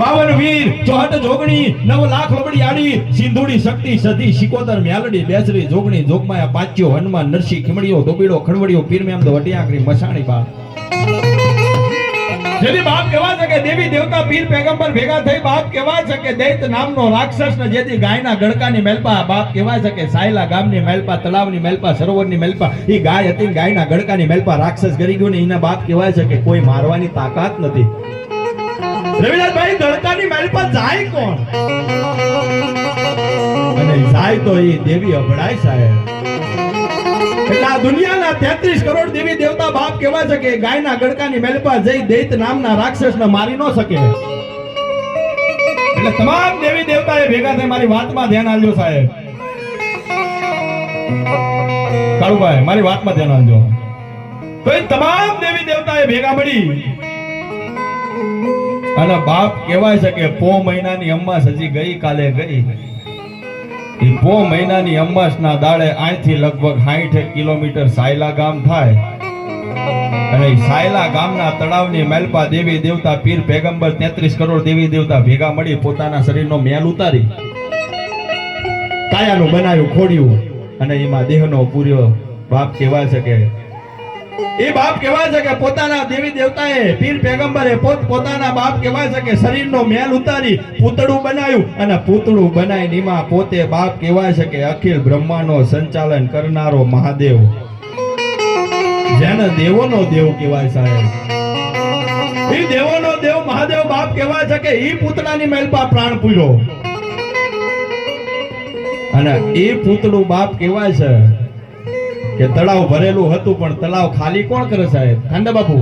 બાવન વીર ચોહટ જોગણી, નવ લાખ લબડી આડી, સિંધુડી શક્તિ સધી શિકોતર મ્યાલડી, બેસરી જોગણી, જોગમાયા પાચ્યો હનુમાન, નરસિંહ ખીમડીઓ દોબીડો ખણવડીઓ પીરમેમ દો વટિયાકરી મસાણી બા જેથી બાપ કહેવા છે કે દેવી, દેવતા, પીર, પેગંબર ભેગા થઈ બાપ કહેવા છે કે દૈત નામનો રાક્ષસ ને જેથી ગાયના ગડકાની મેલપા, બાપ કહેવા છે કે સાયલા ગામની મેલપા, તળાવની મેલપા, સરોવરની મેલપા એ ગાય હતી ગાયના ગડકાની મેલપા રાક્ષસ ગરી ગયો ને એના બાપ કહેવાય છે કે કોઈ મારવાની તાકાત નથી. રવિનાથભાઈ ગડકાની મેલપા જાય કોણ? અને જાય તો એ દેવી અભડાય સાહેબ. દુનિયાના 33 કરોડ દેવી દેવતા બાપ કહેવાય છે કે ગાયના ગડકાની મેલપા જઈ દૈત નામના રાક્ષસને મારી ન શકે? એટલે તમામ દેવી દેવતાએ ભેગા થઈ મારી વાતમાં ધ્યાન આપજો સાહેબ. કાળુભાઈ, મારી વાતમાં ધ્યાન આપજો. તો એ તમામ દેવી દેવતાએ ભેગા મળી અને બાપ કહેવાય છે કે પો મહિનાની અમાસ હજી ગઈ કાલે ગઈ. એ પો મહિનાની અમાસના દાડે અહીંથી લગભગ 60 કિલોમીટર સાયલા ગામ થાય. અને સાયલા ગામના તળાવની મેલપા દેવી દેવતા પીર પેગંબર 33 કરોડ દેવી દેવતા ભેગા મળી પોતાના શરીરનો મેલ ઉતારી. કાયાનું બનાવ્યું, ખોડ્યું અને એમાં દેહનો પૂર્યો. બાપ કહેવાય છે કે એ બાપ કહેવાય છે કે પોતાના દેવી દેવતાએ પીર પેગંબરે પોત પોતાના બાપ કહેવાય છે કે શરીરનો મેલ ઉતારી પૂતળું બનાવ્યું અને પૂતળું બનાવીને એમાં પોતે બાપ કહેવાય છે કે અખિલ બ્રહ્માનો સંચાલન કરનારો મહાદેવ. જેને દેવોનો દેવ કહેવાય સાહેબ. એ દેવોનો દેવ મહાદેવ બાપ કહેવાય છે કે ઈ પૂતળાની મેલપા પ્રાણ પૂર્યો. અને એ પૂતળું બાપ કહેવાય છે કે તળાવ ભરેલું હતું, પણ તળાવ ખાલી કોણ કરે સાહેબ? ખાંડા બાપુ.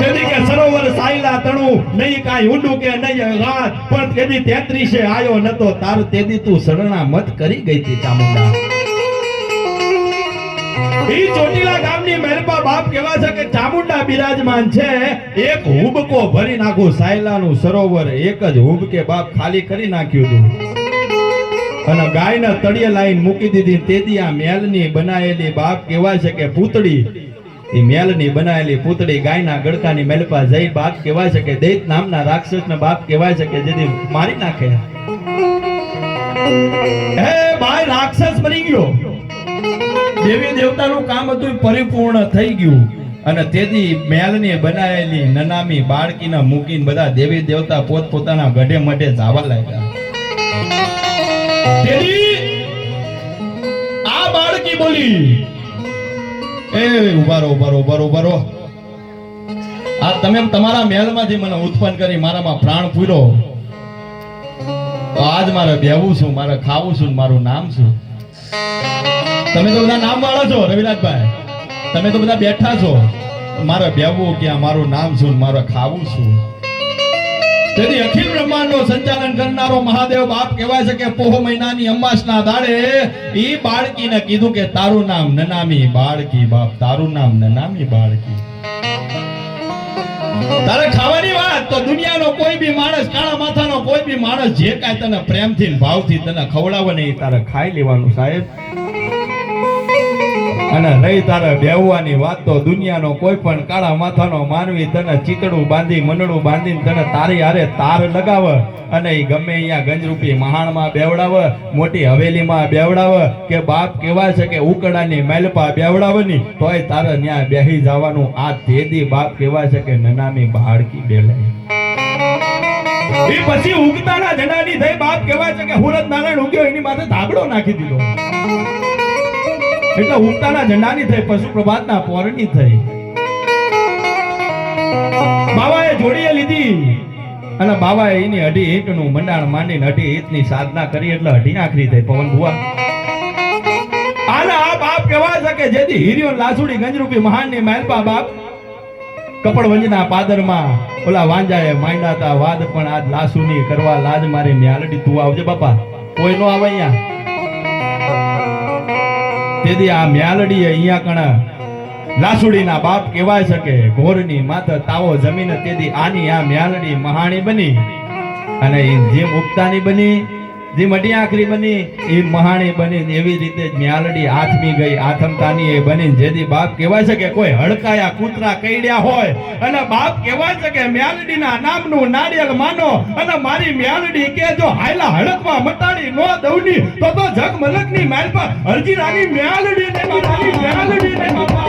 તેથી કે સરોવર સાયલા તણું, નહીં કાંઈ ઊંડું કે નહીં રાત પણ તેદી તેત્રીસે આયો નતો તાર, તેદી તું શરણા મત કરી ગઈ તી ચામુંડા. ઈ ચોટીલા ગામની મહેરબા બાપ કેવા છે કે ચામુંડા બિરાજમાન છે, એક હુબકો ભરી નાખું સાયલાનું સરોવર, એક જ હુબકે બાપ ખાલી કરી નાખ્યું હતું. અને ગાયના તળિયે લાઈન મૂકી દીધી. તેથી આ મેલની બનાયેલી બાપ કહેવાય છે કે પૂતળી. એ મેલની બનાયેલી પૂતળી ગાયના ગડકાની મેલપા જઈ બાપ કહેવાય છે કે દૈત નામના રાક્ષસને બાપ કહેવાય છે કે જેથી મારી નાખે. હે ભાઈ, રાક્ષસ બની ગયો. દેવી દેવતાનું કામ હતું પરિપૂર્ણ થઈ ગયું. અને તેથી મેલની બનાયેલી નનામી બાળકીને મૂકીને બધા દેવી દેવતા પોત પોતાના ગઢે મઢે જાવા લાગ્યા. તેરી આ બાળકી બોલી. એ, ઉભારો ઉભારો ઊભા રહો ઊભા રહો ઊભા રહો આ તમે તમારા મહેલમાંથી મને ઉત્પન્ન કરી મારામાં પ્રાણ પૂરો. આજ મારે બેવું છું, મારે ખાવું છું મારું નામ છું. તમે તો બધા નામ વાળા છો, રવિરાજભાઈ. તમે તો બધા બેઠા છો. મારે બેવું ક્યાં મારું નામ છું મારે ખાવું શું તેથી અખિલ બ્રહ્માંડનું સંચાલન કરનારો મહાદેવ બાપ કહેવાય છે કે પોહ મહિનાની અમાસના દાડે ઈ બાળકીને કીધું કે તારું નામ નનામી બાળકી બાપ, તારું નામ નનામી બાળકી. તારે ખાવાની વાત, તો દુનિયાનો કોઈ બી માણસ, કાળા માથાનો કોઈ બી માણસ જે કાંઈ તને પ્રેમથી ભાવથી તને ખવડાવે નહીં તારે ખાઈ લેવાનું સાહેબ. અને રહી તારે બેહવાની વાત તો દુનિયાનો કોઈ પણ કાળા માથાનો માનવી તને ચીતડું બાંધી, મંડળું બાંધીને તને તારી હારે તાર લગાવે અને એ ગમે અહીંયા ગંજરૂપી મહાણમાં બેવડાવે, મોટી હવેલીમાં બેવડાવે કે બાપ કહેવાય છે કે ઉકડાની મેલપા બેવડાવની, તોય તારે ન્યા બેહી જવાનું. આ તેદી બાપ કહેવાય છે કે નનામી બાળકી બેલાય પછી ઉગતાના જડાની થઈ બાપ કહેવાય છે કે હુરત નારાયણ ઉગ્યો, એની માથે ધાબડો નાખી દીધો. એટલે ઉગતાના ઝંડાની થઈ પશુ પ્રભાતના પોરની થઈ. બાવાએ જોડીએ લીધી. અને બાવાએ એની અઢી ઈંટનું મંડાણ માંડીને અઢી ઈંટની સાધના કરી એટલે અઢી આખરી થઈ, પવન ભુવા. આના આ બાપ કહેવા શકે જેથી હિરિયો લાસુડી ગંજરૂપી મહાનની મહેલપા બાપ કપડવંજના પાદરમાં ઓલા વાંજાએ માંડ્યા હતા, વાદ પણ આજ લાસુની કરવા લાજ મારી ન્યાલડી, તું આવજે બાપા. કોઈ નો આવે અહીંયા. તેથી આ મ્યાલડી અહીંયા કણા લાસુડીના બાપ કહેવાય શકે ઘોરની માથે તાવો જમીન તેથી આની આ મ્યાલડી મહાણી બની અને જેમ ઉગતાની બની જે આખરી બની, એ મહાણી બની એવી રીતે મ્યાલડી આથમી ગઈ, આથમતાની એ બની જેથી બાપ કહેવાય છે કે કોઈ હડકાયા કૂતરા કઈડ્યા હોય, અને બાપ કહેવાય છે કે મ્યાલડીના નામનું નાળિયેર માનો, અને મારી મ્યાલડી કે જો હાયલા હડકવા મટાડી નો દઉની, તો તો જગ મલકની માલ પર અરજી રાની મ્યાલડી ને મારી મ્યાલડી ને